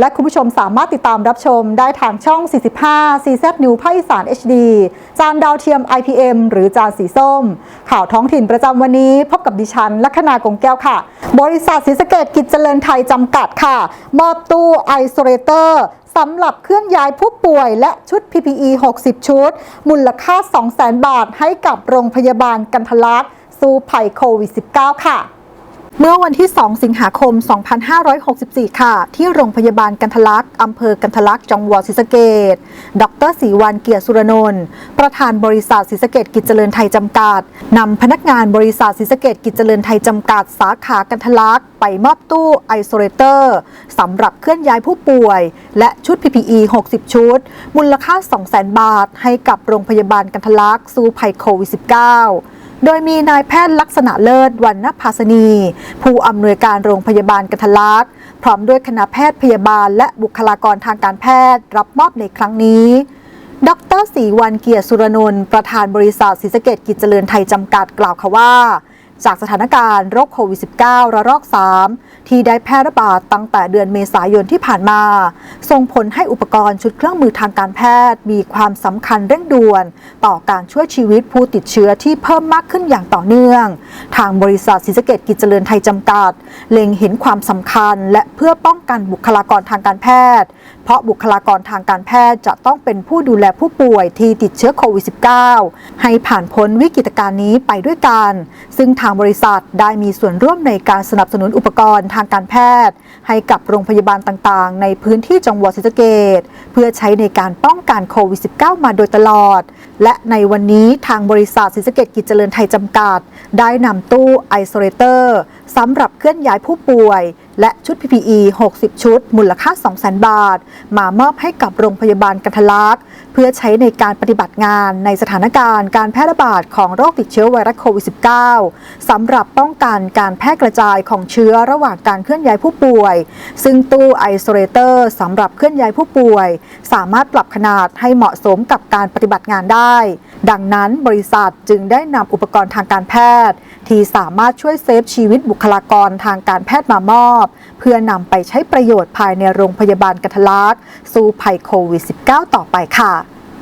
และคุณผู้ชมสามารถติดตามรับชมได้ทางช่อง 45 CZ New ภาคอีสาน HD จานดาวเทียม IPM หรือจานสีส้ม ข่าวท้องถิ่นประจำวันนี้ พบกับดิฉันลัคนากงแก้วค่ะ บริษัทศรีสะเกดกิจเจริญไทยจำกัดค่ะ มอบตู้ไอโซเลเตอร์สำหรับเคลื่อนย้ายผู้ป่วยและชุด PPE 60 ชุด มูลค่า 200,000 บาทให้กับโรงพยาบาลกันทะลักสู้ภัยโควิด -19 ค่ะ เมื่อวันที่ 2 สิงหาคม 2564 ค่ะ ที่โรงพยาบาลกันทลักษ์อำเภอกันทลักษ์จังหวัดศรีสะเกดดรศรีวันเกียรติสุรนนท์ประธานบริษัทศรีสะเกดกิจเจริญไทยจำกัดนำพนักงานบริษัทศรีสะเกดกิจเจริญไทยจำกัดสาขากันทลักษ์ไปมอบตู้ไอโซเลเตอร์สำหรับเคลื่อนย้ายผู้ป่วย และชุด PPE 60 ชุด มูลค่า 200,000 บาท ให้กับโรงพยาบาลกันทลักษ์สู้ภัยโควิด -19 โดยมีนายแพทย์ลักษณะเลิศวันนภาสนี ผู้อำนวยการโรงพยาบาลกันทลักษ์พร้อมด้วยคณะแพทย์พยาบาล และบุคลากรทางการแพทย์ รับมอบในครั้งนี้ดรศรีวันเกียรติสุรนนท์ประธานบริษัทศรีสะเกดกิจเจริญไทยจำกัดกล่าวค่ะว่า จากสถานการณ์โรคโควิด -19 ระลอก 3 ที่ได้แพร่ระบาดตั้งแต่เดือนเมษายนที่ผ่านมา ส่งผลให้อุปกรณ์ชุดเครื่องมือทางการแพทย์ มีความสำคัญเร่งด่วน ต่อการช่วยชีวิตผู้ติดเชื้อที่เพิ่มมากขึ้นอย่างต่อเนื่อง ทางบริษัทศรีสเกดกิจเจริญไทยจำกัด เล็งเห็นความสำคัญและเพื่อป้องกันบุคลากรทางการแพทย์ เพราะบุคลากรทางการแพทย์จะต้องเป็นผู้ดูแลผู้ป่วยที่ติดเชื้อโควิด -19 ให้ผ่านพ้นวิกฤตการณ์นี้ไปด้วยกัน ซึ่งทางบริษัทได้มีส่วนร่วมในการสนับสนุนอุปกรณ์ทางการแพทย์ ให้กับโรงพยาบาลต่างๆ ในพื้นที่จังหวัดศรีสะเกดเพื่อใช้ในการป้องกันโควิด -19 มาโดยตลอด และในวันนี้ทางบริษัทศรีสะเกดกิจเจริญไทยจำกัด ได้นำตู้ไอโซเลเตอร์สำหรับเคลื่อนย้ายผู้ป่วยและชุด PPE 60 ชุด มูลค่า 200,000 บาท มามอบให้กับโรงพยาบาลกันทะลักเพื่อใช้ในการปฏิบัติงานในสถานการณ์การแพร่ระบาดของโรคติดเชื้อไวรัสโควิด -19 สำหรับป้องกันการแพร่กระจายของเชื้อระหว่างการเคลื่อนย้ายผู้ป่วย ซึ่งตู้ไอโซเลเตอร์สำหรับเคลื่อนย้ายผู้ป่วย สามารถปรับขนาดให้เหมาะสมกับการปฏิบัติงานได้ ดังนั้นบริษัทจึงได้นำอุปกรณ์ทางการแพทย์ ที่สามารถช่วยเซฟชีวิตบุคลากรทางการแพทย์มามอบ เพื่อนำไปใช้ประโยชน์ภายในโรงพยาบาลกัทลักสู้ภัยโควิด -19 ต่อไปค่ะ